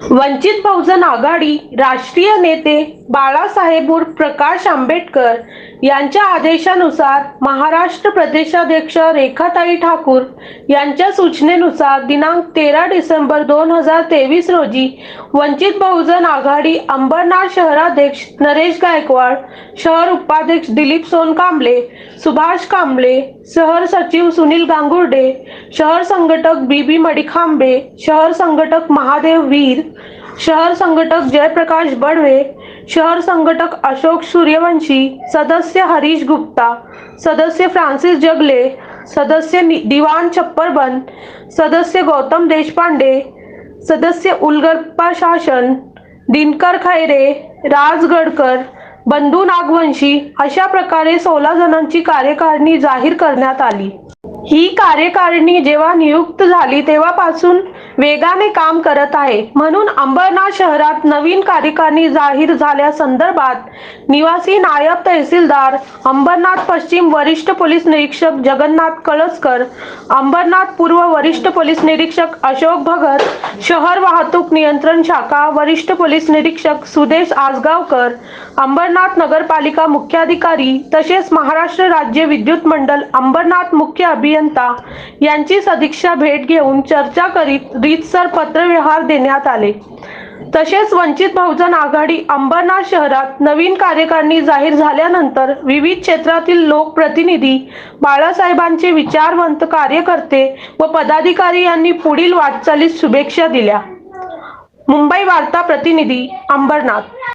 वंचित बहुजन आघाडी राष्ट्रीय नेते बाळासाहेब प्रकाश आंबेडकर यांच्या आदेशानुसार महाराष्ट्र प्रदेशाध्यक्ष रेखाताई ठाकूर यांच्या सूचनेनुसार दिनांक तेरा डिसेंबर दोन हजार तेवीस रोजी वंचित बहुजन आघाडी अंबरनाथ शहराध्यक्ष नरेश गायकवाड शहर उपाध्यक्ष दिलीप सोनकांबळे सुभाष कांबळे शहर सचिव सुनील गांगुर्डे शहर संघटक बीबी मडिखांबे शहर संघटक महादेव वीर शहर संघटक जयप्रकाश बडवे शहर संघटक अशोक सूर्यवंशी सदस्य हरीश गुप्ता सदस्य फ्रान्सिस जगले सदस्य दिवान छप्परबन सदस्य गौतम देशपांडे सदस्य उलगप्पा शासन दिनकर खैरे राज गडकर बंधू नागवंशी अशा प्रकारे सोळा जणांची कार्यकारिणी जाहीर करण्यात आली. ही कार्यकारिणी जेव्हा नियुक्त झाली तेव्हापासून वेगाने काम करत आहे. म्हणून अंबरनाथ शहरात नवीन कार्यकारिणी जाहीर झाल्या संदर्भात निवासी नायब तहसीलदार अंबरनाथ पश्चिम वरिष्ठ पोलीस निरीक्षक जगन्नाथ कळसकर अंबरनाथ पूर्व वरिष्ठ पोलीस निरीक्षक अशोक भगत शहर वाहतूक नियंत्रण शाखा वरिष्ठ पोलीस निरीक्षक सुदेश आसगावकर अंबरनाथ नगरपालिका मुख्याधिकारी तसेच महाराष्ट्र राज्य विद्युत मंडल अंबरनाथ मुख्य अभि अभियंता यांची सदिच्छा भेट घेऊन चर्चा करीत रीतसर पत्रव्यवहार देण्यात आले. तसेच वंचित बहुजन आघाडी अंबरनाथ शहरात नवीन कार्यकारिणी जाहीर झाल्यानंतर विविध क्षेत्रातील लोकप्रतिनिधी बाळासाहेबांचे विचारवंत कार्यकर्ते व पदाधिकारी यांनी पुढील वाटचालीस शुभेच्छा दिल्या. मुंबई वार्ता प्रतिनिधी अंबरनाथ